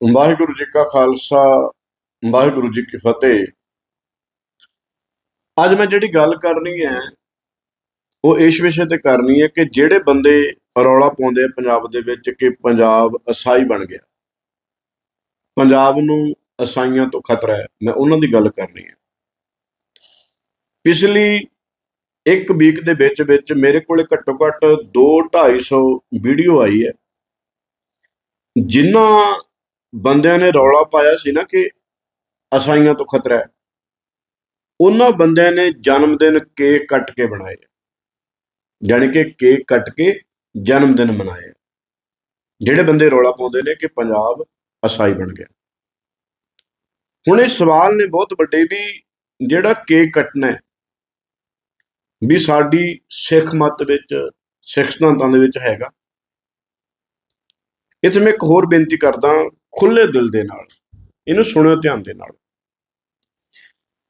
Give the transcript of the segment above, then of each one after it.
ਵਾਹਿਗੁਰੂ ਜੀ ਕਾ ਖਾਲਸਾ, ਵਾਹਿਗੁਰੂ ਜੀ ਕੀ ਫਤਿਹ। ਅੱਜ ਮੈਂ ਜਿਹੜੀ ਗੱਲ ਕਰਨੀ ਹੈ, ਉਹ ਇਸ ਵਿਸ਼ੇ ਤੇ ਕਰਨੀ ਹੈ ਕਿ ਜਿਹੜੇ ਬੰਦੇ ਰੌਲਾ ਪਾਉਂਦੇ ਆ ਪੰਜਾਬ ਦੇ ਵਿੱਚ ਕਿ ਪੰਜਾਬ ਅਸਾਈ ਬਣ ਗਿਆ। ਪੰਜਾਬ ਨੂੰ ਅਸਾਈਆਂ ਤੋਂ ਖਤਰਾ ਹੈ, ਮੈਂ ਉਹਨਾਂ ਦੀ ਗੱਲ ਕਰਨੀ ਹੈ। ਪਿਛਲੀ ਇੱਕ ਵੀਕ ਦੇ ਵਿੱਚ ਵਿੱਚ ਮੇਰੇ ਕੋਲੇ ਘੱਟੋ ਘੱਟ 2 250 ਵੀਡੀਓ ਆਈ ਹੈ, ਜਿਨ੍ਹਾਂ ਬੰਦਿਆਂ ਨੇ ਰੌਲਾ ਪਾਇਆ ਸੀ ਨਾ ਕਿ ਅਸਾਈਆਂ ਤੋਂ ਖਤਰਾ ਹੈ। ਉਹਨਾਂ ਬੰਦਿਆਂ ਨੇ ਜਨਮ ਦਿਨ ਕੇਕ ਕੱਟ ਕੇ ਬਣਾਏ ਜਾਣੀ ਕਿ ਕੇਕ ਕੱਟ ਕੇ ਜਨਮ ਦਿਨ ਮਨਾਏ ਜਿਹੜੇ ਬੰਦੇ ਰੌਲਾ ਪਾਉਂਦੇ ਨੇ ਕਿ ਪੰਜਾਬ ਅਸਾਈ ਬਣ ਗਿਆ। ਹੁਣ ਇਹ ਸਵਾਲ ਨੇ ਬਹੁਤ ਵੱਡੇ ਵੀ ਜਿਹੜਾ ਕੇਕ ਕੱਟਣਾ ਹੈ, ਵੀ ਸਾਡੀ ਸਿੱਖ ਮਤ ਵਿੱਚ, ਸਿੱਖ ਸਿਧਾਂਤਾਂ ਦੇ ਵਿੱਚ ਹੈਗਾ। ਇੱਥੇ ਮੈਂ ਇੱਕ ਹੋਰ ਬੇਨਤੀ ਕਰਦਾ ਖੁੱਲੇ ਦਿਲ ਦੇ ਨਾਲ, ਇਹਨੂੰ ਸੁਣਿਓ ਧਿਆਨ ਦੇ ਨਾਲ।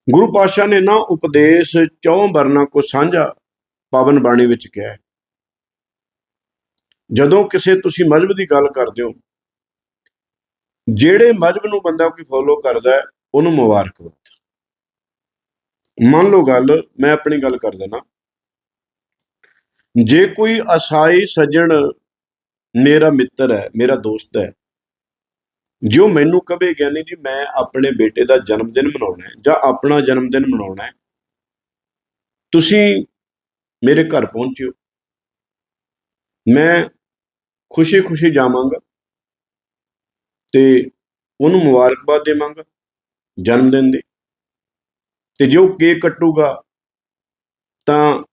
ਗੁਰੂ ਪਾਤਸ਼ਾਹ ਨੇ ਨਾ ਉਪਦੇਸ਼ ਚੌਂ ਵਰਨਾ ਕੋ ਸਾਂਝਾ ਪਾਵਨ ਬਾਣੀ ਵਿੱਚ ਕਿਹਾ ਹੈ। ਜਦੋਂ ਕਿਸੇ ਤੁਸੀਂ ਮਜਬ ਦੀ ਗੱਲ ਕਰਦੇ ਹੋ, ਜਿਹੜੇ ਮਜਬ ਨੂੰ ਬੰਦਾ ਕੋਈ ਫੋਲੋ ਕਰਦਾ ਉਹਨੂੰ ਮੁਬਾਰਕਬਾਦ ਮੰਨ ਲਓ ਗੱਲ, ਮੈਂ ਆਪਣੀ ਗੱਲ ਕਰ ਦੇਣਾ ਜੇ ਕੋਈ ਅਸਾਈ ਸੱਜਣ ਮੇਰਾ ਮਿੱਤਰ ਹੈ, ਮੇਰਾ ਦੋਸਤ ਹੈ ਜੋ ਮੈਨੂੰ ਕਵੇ ਗਿਆਨੀ ਜੀ, ਮੈਂ ਆਪਣੇ ਬੇਟੇ ਦਾ ਜਨਮ ਦਿਨ ਮਨਾਉਣਾ ਹੈ ਜਾਂ ਆਪਣਾ ਜਨਮ ਦਿਨ ਮਨਾਉਣਾ ਹੈ, ਤੁਸੀਂ ਮੇਰੇ ਘਰ ਪਹੁੰਚਿਓ। ਮੈਂ ਖੁਸ਼ੀ-ਖੁਸ਼ੀ ਜਾਵਾਂਗਾ ਤੇ ਉਹਨੂੰ ਮੁਬਾਰਕਬਾਦ ਦੇਵਾਂਗਾ ਜਨਮ ਦਿਨ ਦੀ। ਤੇ ਜੋ ਕੇਕ ਕੱਟੂਗਾ, ਤਾਂ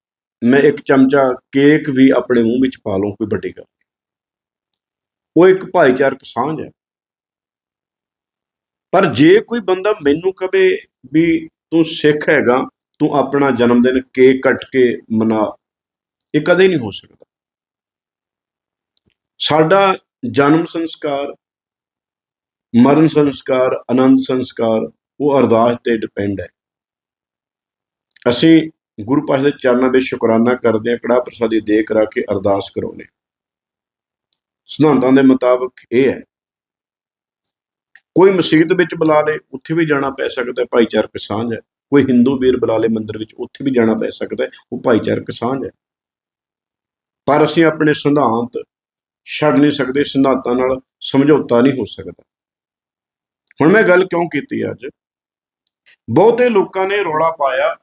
ਮੈਂ ਇੱਕ ਚਮਚਾ ਕੇਕ ਵੀ ਆਪਣੇ ਮੂੰਹ ਵਿੱਚ ਪਾ ਲਵਾਂ ਕੋਈ ਵੱਡੀ ਗੱਲ ਉਹ ਇੱਕ ਭਾਈਚਾਰਕ ਸਾਂਝ ਹੈ। ਪਰ ਜੇ ਕੋਈ ਬੰਦਾ ਮੈਨੂੰ ਕਵੇ ਵੀ ਤੂੰ ਸਿੱਖ ਹੈਗਾ, ਤੂੰ ਆਪਣਾ ਜਨਮ ਦਿਨ ਕੇਕ ਕੱਟ ਕੇ ਮਨਾ, ਇਹ ਕਦੇ ਨਹੀਂ ਹੋ ਸਕਦਾ। ਸਾਡਾ ਜਨਮ ਸੰਸਕਾਰ, ਮਰਨ ਸੰਸਕਾਰ, ਆਨੰਦ ਸੰਸਕਾਰ, ਉਹ ਅਰਦਾਸ ਤੇ ਡਿਪੈਂਡ ਹੈ। ਅਸੀਂ ਗੁਰੂ ਪਾਤਸ਼ਾਹ ਦੇ ਚਰਨਾਂ ਦੇ ਸ਼ੁਕਰਾਨਾ ਕਰਦੇ ਹਾਂ ਕੜਾ ਪ੍ਰਸਾਦੀ ਦੇ ਕਰਾ ਕੇ ਅਰਦਾਸ ਕਰਾਉਂਦੇ ਸਿਧਾਂਤਾਂ ਦੇ ਮੁਤਾਬਕ ਇਹ ਹੈ ਕੋਈ ਮਸਜਿਦ ਵਿੱਚ ਬੁਲਾ ਲੇ, ਉੱਥੇ ਵੀ ਜਾਣਾ ਪੈ ਸਕਦਾ ਭਾਈਚਾਰਕ ਸਾਂਝ ਹੈ। ਕੋਈ ਹਿੰਦੂ ਵੀਰ ਬੁਲਾ ਲੇ ਮੰਦਿਰ ਵਿੱਚ, ਉੱਥੇ ਵੀ ਜਾਣਾ ਪੈ ਸਕਦਾ ਉਹ ਭਾਈਚਾਰਕ ਸਾਂਝ ਹੈ। ਪਰ ਅਸੀਂ ਆਪਣੇ ਸਿਧਾਂਤ ਛੱਡ ਨਹੀਂ ਸਕਦੇ, ਸਿਧਾਂਤਾਂ ਨਾਲ ਸਮਝੌਤਾ ਨਹੀਂ ਹੋ ਸਕਦਾ। ਹੁਣ ਮੈਂ ਗੱਲ ਕਿਉਂ ਕੀਤੀ ਅੱਜ? ਬਹੁਤੇ ਲੋਕਾਂ ਨੇ ਰੌਲਾ ਪਾਇਆ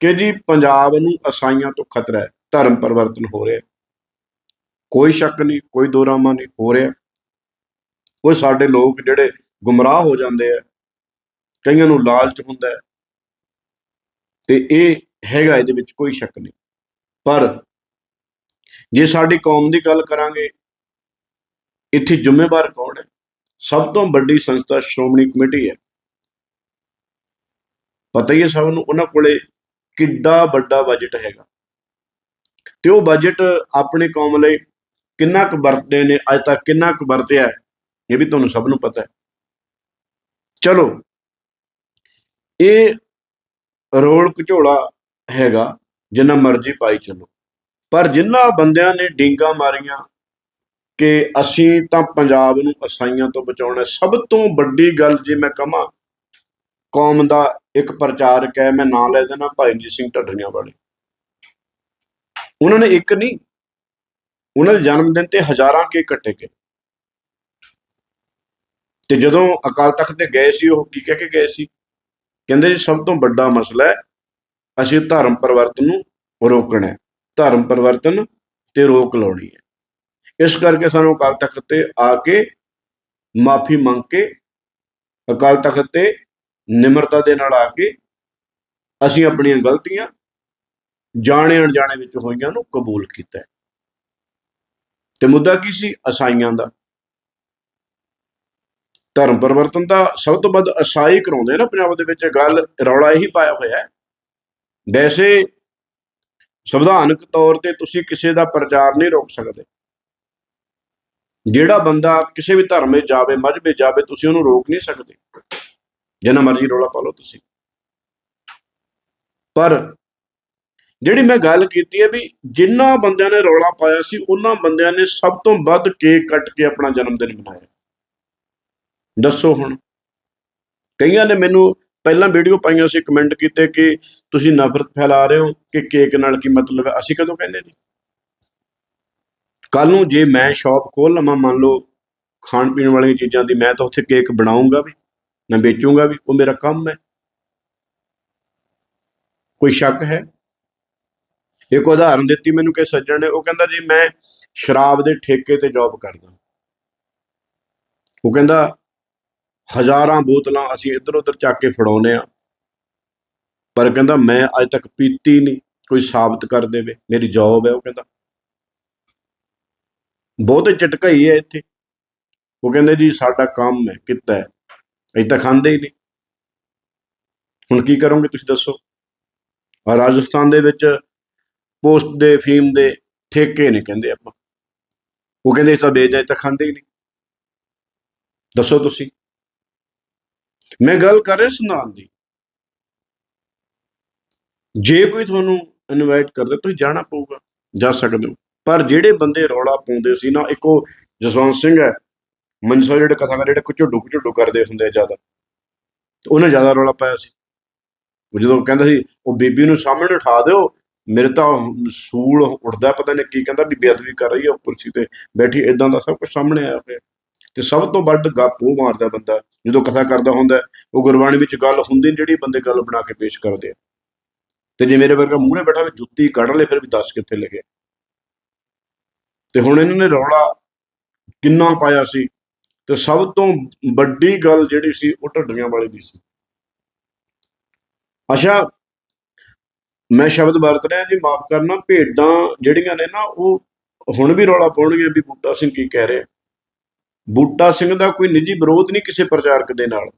ਕਿ ਜੀ ਪੰਜਾਬ ਨੂੰ ਅਸਾਈਆਂ ਤੋਂ ਖਤਰਾ ਹੈ, ਧਰਮ ਪਰਿਵਰਤਨ ਹੋ ਰਿਹਾ ਕੋਈ ਸ਼ੱਕ ਨਹੀਂ, ਕੋਈ ਦੋਰਾਮਾ ਨਹੀਂ, ਹੋ ਰਿਹਾ। ਉਹ ਸਾਡੇ ਲੋਕ ਜਿਹੜੇ ਗੁੰਮਰਾਹ ਹੋ ਜਾਂਦੇ ਆ, ਕਈਆਂ ਨੂੰ ਲਾਲਚ ਹੁੰਦਾ ਹੈ। ਤੇ ਇਹ ਹੈਗਾ ਇਹਦੇ ਵਿੱਚ ਕੋਈ ਸ਼ੱਕ ਨਹੀਂ। ਪਰ ਜੇ ਸਾਡੀ ਕੌਮ ਦੀ ਗੱਲ ਕਰਾਂਗੇ, ਇੱਥੇ ਜ਼ਿੰਮੇਵਾਰ ਕੌਣ ਹੈ? ਸਭ ਤੋਂ ਵੱਡੀ ਸੰਸਥਾ ਸ਼੍ਰੋਮਣੀ ਕਮੇਟੀ ਹੈ। ਪਤਾ ਹੀ ਹੈ ਸਭ ਨੂੰ, ਉਹਨਾਂ ਕੋਲੇ ਕਿੱਡਾ ਵੱਡਾ ਬਜਟ ਹੈਗਾ। ਤੇ ਉਹ ਬਜਟ ਆਪਣੇ ਕੌਮ ਲਈ ਕਿੰਨਾ ਕੁ ਵਰਤਦੇ ਨੇ, ਅੱਜ ਤੱਕ ਕਿੰਨਾ ਕੁ ਵਰਤਿਆ ਇਹ ਵੀ ਤੁਹਾਨੂੰ ਸਭ ਨੂੰ ਪਤਾ ਹੈ। ਚਲੋ, ਇਹ ਰੋਲ ਘਚੋਲਾ ਹੈਗਾ, ਜਿੰਨਾ ਮਰਜ਼ੀ ਪਾਈ ਚੱਲੋ। ਪਰ ਜਿਨ੍ਹਾਂ ਬੰਦਿਆਂ ਨੇ ਡਿੰਗਾ ਮਾਰੀਆਂ ਕਿ ਅਸੀਂ ਤਾਂ ਪੰਜਾਬ ਨੂੰ ਅਸਾਈਆਂ ਤੋਂ ਬਚਾਉਣਾ ਸਭ ਤੋਂ ਵੱਡੀ ਗੱਲ ਜੇ ਮੈਂ ਕਹਾਂ, ਕੌਮ ਦਾ ਇੱਕ ਪ੍ਰਚਾਰਕ ਹੈ, ਮੈਂ ਨਾਂ ਲੈ ਦੇਣਾ ਭਾਈ ਸਿੰਘ ਢੱਡਰੀਆਂ ਵਾਲੇ। ਉਹਨਾਂ ਨੇ ਇੱਕ ਨਹੀਂ, ਉਹਨਾਂ ਦੇ ਜਨਮ ਦਿਨ ਤੇ ਹਜ਼ਾਰਾਂ ਕੇਕ ਕੱਟੇ ਗਏ। ਤੇ ਜਦੋਂ ਅਕਾਲ ਤਖਤ ਤੇ ਗਏ ਸੀ, ਉਹ ਕੀ ਕਹਿ ਕੇ ਗਏ ਸੀ? ਕਹਿੰਦੇ ਜੀ, ਸਭ ਤੋਂ ਵੱਡਾ ਮਸਲਾ ਹੈ, ਅਸੀਂ ਧਰਮ ਪਰਿਵਰਤਨ ਨੂੰ ਰੋਕਣਾ ਹੈ। ਧਰਮ ਪਰਿਵਰਤਨ ਤੇ ਰੋਕ ਲਾਉਣੀ ਹੈ। ਇਸ ਕਰਕੇ ਸਾਨੂੰ ਅਕਾਲ ਤਖਤ ਤੇ ਆ ਕੇ ਮਾਫੀ ਮੰਗ ਕੇ, ਅਕਾਲ ਤਖਤ ਤੇ ਨਿਮਰਤਾ ਦੇ ਨਾਲ ਆ ਕੇ ਅਸੀਂ ਆਪਣੀਆਂ ਗਲਤੀਆਂ ਜਾਣੇ ਅਣਜਾਣੇ ਵਿੱਚ ਹੋਈਆਂ ਨੂੰ ਕਬੂਲ ਕੀਤਾ ਹੈ। ਤੇ ਮੁੱਦਾ ਕੀ ਸੀ? ਅਸਾਈਆਂ ਦਾ। ਧਰਮ ਪਰਿਵਰਤਨ ਦਾ ਸਭ ਤੋਂ ਵੱਧ ਅਸਾਈ ਕਰਾਉਂਦੇ ਨਾ ਪੰਜਾਬ ਦੇ ਵਿੱਚ ਗੱਲ ਰੌਲਾ ਇਹੀ ਪਾਇਆ ਹੋਇਆ ਹੈ। ਵੈਸੇ ਸੰਵਿਧਾਨਕ ਤੌਰ ਤੇ ਤੁਸੀਂ ਕਿਸੇ ਦਾ ਪ੍ਰਚਾਰ ਨਹੀਂ ਰੋਕ ਸਕਦੇ। ਜਿਹੜਾ ਬੰਦਾ ਕਿਸੇ ਵੀ ਧਰਮ ਵਿੱਚ ਜਾਵੇ ਮਜ਼ਬੇ ਜਾਵੇ, ਤੁਸੀਂ ਉਹਨੂੰ ਰੋਕ ਨਹੀਂ ਸਕਦੇ। ਜਿੰਨਾ ਮਰਜ਼ੀ ਰੌਲਾ ਪਾ ਲਓ ਤੁਸੀਂ। ਪਰ ਜਿਹੜੀ ਮੈਂ ਗੱਲ ਕੀਤੀ ਹੈ ਵੀ ਜਿੰਨਾ ਬੰਦਿਆਂ ਨੇ ਰੌਲਾ ਪਾਇਆ ਸੀ, ਉਹਨਾਂ ਬੰਦਿਆਂ ਨੇ ਸਭ ਤੋਂ ਵੱਧ ਕੇਕ ਕੱਟ ਕੇ ਆਪਣਾ ਜਨਮ ਦਿਨ ਮਨਾਇਆ। ਦੱਸੋ ਹੁਣ। ਕਈਆਂ ਨੇ ਮੈਨੂੰ ਪਹਿਲਾਂ ਵੀਡੀਓ ਪਾਈਆਂ ਸੀ, ਕਮੈਂਟ ਕੀਤੇ ਕਿ ਤੁਸੀਂ ਨਫ਼ਰਤ ਫੈਲਾ ਰਹੇ ਹੋ, ਕਿ ਕੇਕ ਨਾਲ ਕੀ ਮਤਲਬ ਹੈ? ਅਸੀਂ ਕਦੋਂ ਕਹਿੰਦੇ ਜੀ ਕੱਲ ਨੂੰ ਜੇ ਮੈਂ ਸ਼ਾਪ ਖੋਲ ਲਵਾਂ, ਮੰਨ ਲਓ ਖਾਣ ਪੀਣ ਵਾਲੀਆਂ ਚੀਜ਼ਾਂ ਦੀ, ਮੈਂ ਤਾਂ ਉੱਥੇ ਕੇਕ ਬਣਾਉਂਗਾ ਵੀ ਮੈਂ ਵੇਚੂੰਗਾ ਵੀ, ਉਹ ਮੇਰਾ ਕੰਮ ਹੈ। ਕੋਈ ਸ਼ੱਕ ਹੈ? ਇੱਕ ਉਦਾਹਰਨ ਦਿੱਤੀ ਮੈਨੂੰ ਕਿ ਸੱਜਣ ਨੇ, ਉਹ ਕਹਿੰਦਾ, ਜੀ, ਮੈਂ ਸ਼ਰਾਬ ਦੇ ਠੇਕੇ ਤੇ ਜੌਬ ਕਰਦਾ। ਉਹ ਕਹਿੰਦਾ ਹਜ਼ਾਰਾਂ ਬੋਤਲਾਂ ਅਸੀਂ ਇੱਧਰ ਉੱਧਰ ਚੱਕ ਕੇ ਫੜਾਉਨੇ ਆ ਪਰ ਕਹਿੰਦਾ, ਮੈਂ ਅੱਜ ਤੱਕ ਪੀਤੀ ਨਹੀਂ, ਕੋਈ ਸਾਬਤ ਕਰ ਦੇਵੇ, ਮੇਰੀ ਜੌਬ ਹੈ, ਉਹ ਕਹਿੰਦਾ। ਬਹੁਤੇ ਚਟਕਾਈ ਹੈ ਇੱਥੇ। ਉਹ ਕਹਿੰਦੇ, ਜੀ, ਸਾਡਾ ਕੰਮ ਹੈ, ਕਿੱਤਾ ਹੈ। ਅਸੀਂ ਤਾਂ ਖਾਂਦੇ ਹੀ ਨਹੀਂ। ਹੁਣ ਕੀ ਕਰੋਗੇ ਤੁਸੀਂ ਦੱਸੋ? ਆ ਰਾਜਸਥਾਨ ਦੇ ਵਿੱਚ ਪੋਸਟ ਦੇ, ਫੀਮ ਦੇ ਠੇਕੇ ਨੇ ਕਹਿੰਦੇ ਆਪਾਂ। ਉਹ ਕਹਿੰਦੇ, ਇਸ ਤਾਂ ਵੇਚਦੇ ਤਾਂ ਖਾਂਦੇ ਹੀ ਨਹੀਂ। ਦੱਸੋ ਤੁਸੀਂ। ਮੈਂ ਗੱਲ ਕਰ ਰਿਹਾ ਸੁਨਾਨ ਦੀ। ਜੇ ਕੋਈ ਤੁਹਾਨੂੰ ਇਨਵਾਈਟ ਕਰਦਾ, ਤੁਸੀਂ ਜਾਣਾ ਪਊਗਾ, ਜਾ ਸਕਦੇ ਹੋ। ਪਰ ਜਿਹੜੇ ਬੰਦੇ ਰੌਲਾ ਪਾਉਂਦੇ ਸੀ ਨਾ, ਇੱਕੋ ਜਸਵੰਤ ਸਿੰਘ ਹੈ ਮਨਸਾ ਜਿਹੜੇ ਕਥਾਕਾਰ, ਜਿਹੜੇ ਕੁਝੜੂ ਕੁਝੜੂ ਕਰਦੇ ਹੁੰਦੇ ਆ ਜ਼ਿਆਦਾ, ਉਹਨੇ ਜ਼ਿਆਦਾ ਰੌਲਾ ਪਾਇਆ ਸੀ। ਉਹ ਜਦੋਂ ਕਹਿੰਦਾ ਸੀ, ਉਹ ਬੀਬੀ ਨੂੰ ਸਾਹਮਣੇ ਉਠਾ ਦਿਓ, ਮੇਰੇ ਤਾਂ ਸੂਲ ਉੱਠਦਾ, ਪਤਾ ਨਹੀਂ ਕੀ ਕਹਿੰਦਾ ਵੀ ਬੇਅਦਬੀ ਕਰ ਰਹੀ ਹੈ ਉਹ ਕੁਰਸੀ ਤੇ ਬੈਠੀ ਇਦਾਂ ਦਾ ਸਭ ਕੁਝ ਸਾਹਮਣੇ ਆਇਆ ਹੋਇਆ ਤੇ ਸਭ ਤੋਂ ਵੱਡ ਗੱਪ ਉਹ ਮਾਰਦਾ ਬੰਦਾ, ਜਦੋਂ ਕਥਾ ਕਰਦਾ ਹੁੰਦਾ ਉਹ ਗੁਰਬਾਣੀ ਵਿੱਚ ਗੱਲ ਹੁੰਦੀ ਜਿਹੜੀ ਬੰਦੇ ਗੱਲ ਬਣਾ ਕੇ ਪੇਸ਼ ਕਰਦੇ ਆ। ਤੇ ਜੇ ਮੇਰੇ ਵਰਗਾ ਮੂਹਰੇ ਬੈਠਾ ਵੀ ਜੁੱਤੀ ਕੱਢ ਲੇ ਫਿਰ ਵੀ ਦੱਸ ਕਿੱਥੇ ਲੱਗੇ? ਤੇ ਹੁਣ ਇਹਨਾਂ ਨੇ ਰੌਲਾ ਕਿੰਨਾ ਪਾਇਆ ਸੀ, ਤੇ ਸਭ ਤੋਂ ਵੱਡੀ ਗੱਲ ਜਿਹੜੀ ਸੀ, ਉਹ ਢੱਡੀਆਂ ਵਾਲੇ ਦੀ ਸੀ। ਅੱਛਾ, ਮੈਂ ਸ਼ਬਦ ਵਰਤ ਰਿਹਾ ਜੀ, ਮਾਫ ਕਰਨਾ, ਭੇਡਾਂ ਜਿਹੜੀਆਂ ਨੇ ਨਾ, ਉਹ ਹੁਣ ਵੀ ਰੌਲਾ ਪਾਉਣਗੀਆਂ ਵੀ ਬੂਟਾ ਸਿੰਘ ਕੀ ਕਹਿ ਰਿਹਾ। ਬੂਟਾ ਸਿੰਘ ਦਾ ਕੋਈ ਨਿੱਜੀ ਵਿਰੋਧ ਨਹੀਂ ਕਿਸੇ ਪ੍ਰਚਾਰਕ ਦੇ ਨਾਲ।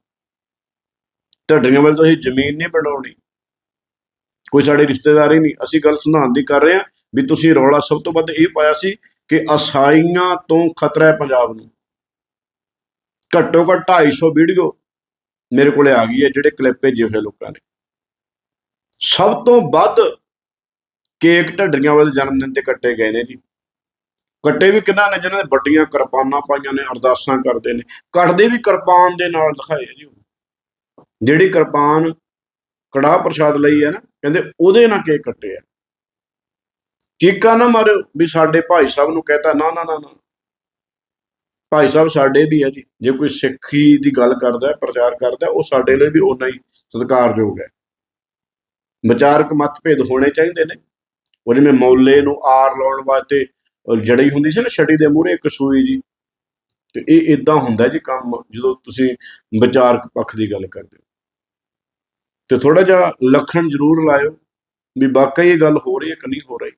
ਢੱਡੀਆਂ ਵੱਲ ਤੁਸੀਂ ਜ਼ਮੀਨ ਨਹੀਂ ਬਣਾਉਣੀ। ਕੋਈ ਸਾਡੇ ਰਿਸ਼ਤੇਦਾਰ ਹੀ ਨਹੀਂ। ਅਸੀਂ ਗੱਲ ਸੰਧਾਨ ਦੀ ਕਰ ਰਹੇ ਹਾਂ ਵੀ ਤੁਸੀਂ ਰੌਲਾ ਸਭ ਤੋਂ ਵੱਧ ਇਹ ਪਾਇਆ ਸੀ ਕਿ ਅਸਾਈਆਂ ਤੋਂ ਖਤਰਾ ਹੈ ਪੰਜਾਬ ਨੂੰ। ਘੱਟੋ ਘੱਟ 250 ਵੀਡੀਓ ਮੇਰੇ ਕੋਲੇ ਆ ਗਈ ਹੈ ਜਿਹੜੇ ਕਲਿੱਪ ਭੇਜੇ ਹੋਏ ਲੋਕਾਂ ਨੇ। ਸਭ ਤੋਂ ਵੱਧ ਕੇਕ ਢੱਡਰੀਆਂ ਵਾਲੇ ਜਨਮ ਦਿਨ ਤੇ ਕੱਟੇ ਗਏ ਨੇ ਜੀ। ਕੱਟੇ ਵੀ ਕਿੰਨਾ ਨੇ ਜਿਨ੍ਹਾਂ ਨੇ ਵੱਡੀਆਂ ਕਿਰਪਾਨਾਂ ਪਾਈਆਂ ਨੇ ਅਰਦਾਸਾਂ ਕਰਦੇ ਨੇ। ਕੱਟਦੇ ਵੀ ਕਿਰਪਾਨ ਦੇ ਨਾਲ ਦਿਖਾਏ ਜੀ ਜਿਹੜੀ ਕਿਰਪਾਨ ਕੜਾਹ ਪ੍ਰਸ਼ਾਦ ਲਈ ਹੈ ਨਾ ਕਹਿੰਦੇ ਉਹਦੇ ਨਾਲ ਕੇਕ ਕੱਟੇ ਆ। ਚੀਕਾ ਨਾ ਮਾਰਿਓ ਵੀ ਸਾਡੇ ਭਾਈ ਸਾਹਿਬ ਨੂੰ ਕਹਤਾ ਨਾ ਨਾ ਨਾ ਨਾ। ਭਾਈ ਸਾਹਿਬ ਸਾਡੇ ਵੀ ਹੈ ਜੀ। ਜੇ ਕੋਈ ਸਿੱਖੀ ਦੀ ਗੱਲ ਕਰਦਾ ਹੈ, ਪ੍ਰਚਾਰ ਕਰਦਾ ਉਹ ਸਾਡੇ ਲਈ ਵੀ ਓਨਾ ਹੀ ਸਤਿਕਾਰਯੋਗ ਹੈ। ਵਿਚਾਰਕ ਮਤਭੇਦ ਹੋਣੇ ਚਾਹੀਦੇ ਨੇ। ਉਹ ਜਿਵੇਂ ਮੌਲੇ ਨੂੰ ਆਰ ਲਾਉਣ ਵਾਸਤੇ ਜੜੀ ਹੁੰਦੀ ਸੀ ਨਾ, ਛੜੀ ਦੇ ਮੂਹਰੇ ਇੱਕ ਸੂਈ ਜੀ। ਤੇ ਇਹ ਇਦਾਂ ਹੁੰਦਾ ਜੀ ਕੰਮ, ਜਦੋਂ ਤੁਸੀਂ ਵਿਚਾਰਕ ਪੱਖ ਦੀ ਗੱਲ ਕਰਦੇ ਹੋ। ਤੇ ਥੋੜਾ ਜਿਹਾ ਲੱਖਣ ਜ਼ਰੂਰ ਲਾਇਓ ਵੀ ਵਾਕਈ ਇਹ ਗੱਲ ਹੋ ਰਹੀ ਹੈ ਕਿ ਨਹੀਂ ਹੋ ਰਹੀ।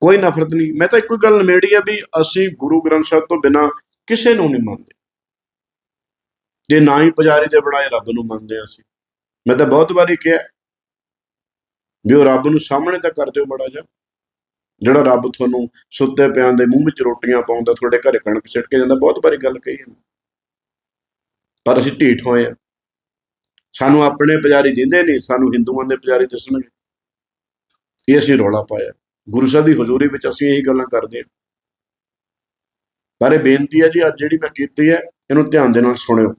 ਕੋਈ ਨਫ਼ਰਤ ਨਹੀਂ। ਮੈਂ ਤਾਂ ਇੱਕੋ ਹੀ ਗੱਲ ਨਿਮੇੜੀ ਆ ਵੀ ਅਸੀਂ ਗੁਰੂ ਗ੍ਰੰਥ ਸਾਹਿਬ ਤੋਂ ਬਿਨਾ ਕਿਸੇ ਨੂੰ ਨਹੀਂ ਮੰਨਦੇ। ਤੇ ਨਾ ਹੀ ਪੁਜਾਰੀ ਦੇ ਬਣਾਏ ਰੱਬ ਨੂੰ ਮੰਨਦੇ ਹਾਂ ਅਸੀਂ। ਮੈਂ ਤਾਂ ਬਹੁਤ ਵਾਰੀ ਕਿਹਾ, ਵੀ ਉਹ ਰੱਬ ਨੂੰ ਸਾਹਮਣੇ ਤਾਂ ਕਰ ਦਿਓ ਬੜਾ ਜਿਹਾ। ਜਿਹੜਾ ਰੱਬ ਤੁਹਾਨੂੰ ਸੁੱਤੇ ਪਿਆਂ ਦੇ ਮੂੰਹ ਵਿੱਚ ਰੋਟੀਆਂ ਪਾਉਂਦਾ, ਤੁਹਾਡੇ ਘਰੇ ਕਣਕ ਸਿੱਟ ਕੇ ਜਾਂਦਾ, ਬਹੁਤ ਵਾਰੀ ਗੱਲ ਕਹੀ ਹੈ। ਪਰ ਅਸੀਂ ਢੀਠ ਹੋਏ ਆ ਸਾਨੂੰ ਆਪਣੇ ਪੁਜਾਰੀ ਦਿੰਦੇ ਨਹੀਂ, ਸਾਨੂੰ ਹਿੰਦੂਆਂ ਦੇ ਪੁਜਾਰੀ ਦੱਸਣਗੇ। ਇਹ ਅਸੀਂ ਰੌਲਾ ਪਾਇਆ। ਗੁਰੂ ਸਾਹਿਬ ਦੀ ਹਜ਼ੂਰੀ ਵਿੱਚ ਅਸੀਂ ਇਹੀ ਗੱਲਾਂ ਕਰਦੇ ਹਾਂ। ਪਰ ਇਹ ਬੇਨਤੀ ਹੈ ਜੀ, ਅੱਜ ਜਿਹੜੀ ਮੈਂ ਕੀਤੀ ਹੈ, ਇਹਨੂੰ ਧਿਆਨ ਦੇ ਨਾਲ ਸੁਣਿਓ।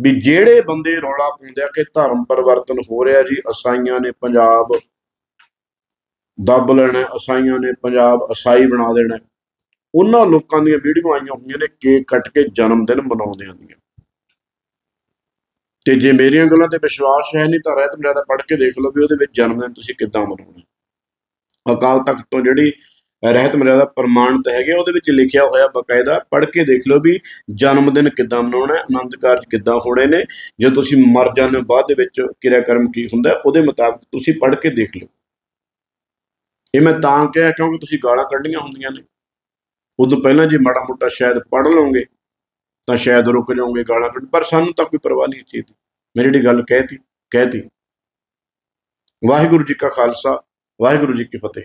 ਵੀ ਜਿਹੜੇ ਬੰਦੇ ਰੌਲਾ ਪਾਉਂਦੇ ਆ ਕਿ ਧਰਮ ਪਰਿਵਰਤਨ ਹੋ ਰਿਹਾ ਜੀ, ਅਸਾਈਆਂ ਨੇ ਪੰਜਾਬ ਦੱਬ ਲੈਣਾ, ਅਸਾਈਆਂ ਨੇ, ਪੰਜਾਬ ਅਸਾਈ ਬਣਾ ਦੇਣਾ। ਉਹਨਾਂ ਲੋਕਾਂ ਦੀਆਂ ਵੀਡੀਓ ਆਈਆਂ ਹੋਈਆਂ ਨੇ, ਕੇਕ ਕੱਟ ਕੇ ਜਨਮ ਦਿਨ ਮਨਾਉਂਦਿਆਂ ਦੀਆਂ। ਤੇ ਜੇ ਮੇਰੀਆਂ ਗੱਲਾਂ ਤੇ ਵਿਸ਼ਵਾਸ ਹੈ ਨਹੀਂ, ਤਾਂ ਰਹਿਤ ਮਰਿਆਦਾ ਪੜ੍ਹ ਕੇ ਦੇਖ ਲਓ ਵੀ ਉਹਦੇ ਵਿੱਚ ਜਨਮ ਦਿਨ ਤੁਸੀਂ ਕਿੱਦਾਂ ਮਨਾਉਣਾ। ਅਕਾਲ ਤਖਤ ਤੋਂ ਜਿਹੜੀ ਰਹਿਤ ਮਰਿਆਦਾ ਪ੍ਰਮਾਣਿਤ ਹੈਗੇ, ਉਹਦੇ ਵਿੱਚ ਲਿਖਿਆ ਹੋਇਆ ਬਕਾਇਦਾ, ਪੜ੍ਹ ਕੇ ਦੇਖ ਲਓ ਵੀ ਜਨਮ ਦਿਨ ਕਿੱਦਾਂ ਮਨਾਉਣਾ ਹੈ ਆਨੰਦ ਕਾਰਜ ਕਿੱਦਾਂ ਹੋਣੇ ਨੇ। ਜੇ ਤੁਸੀਂ ਮਰ ਜਾਂਦੇ ਹੋ, ਬਾਅਦ ਦੇ ਵਿੱਚ ਕਿਰਿਆ ਕਰਮ ਕੀ ਹੁੰਦਾ, ਉਹਦੇ ਮੁਤਾਬਕ ਤੁਸੀਂ ਪੜ੍ਹ ਕੇ ਦੇਖ ਲਓ। ਇਹ ਮੈਂ ਤਾਂ ਕਿਹਾ ਕਿਉਂਕਿ ਤੁਸੀਂ ਗਾਲਾਂ ਕੱਢੀਆਂ ਹੁੰਦੀਆਂ ਨੇ। ਉਦੋਂ ਪਹਿਲਾਂ ਜੇ ਮਾੜਾ ਮੋਟਾ ਸ਼ਾਇਦ ਪੜ੍ਹ ਲਓਗੇ, ਤਾਂ ਸ਼ਾਇਦ ਰੁਕ ਜਾਓਗੇ ਗਾਲਾਂ ਕੱਢ, ਪਰ ਸਾਨੂੰ ਤਾਂ ਕੋਈ ਪਰਵਾਹ ਨਹੀਂ ਇਸ ਚੀਜ਼ ਦੀ। ਮੈਂ ਜਿਹੜੀ ਗੱਲ ਕਹਿਤੀ ਕਹਿਤੀ। ਵਾਹਿਗੁਰੂ ਜੀ ਕਾ ਖਾਲਸਾ, ਵਾਹਿਗੁਰੂ ਜੀ ਕੀ ਫਤਿਹ।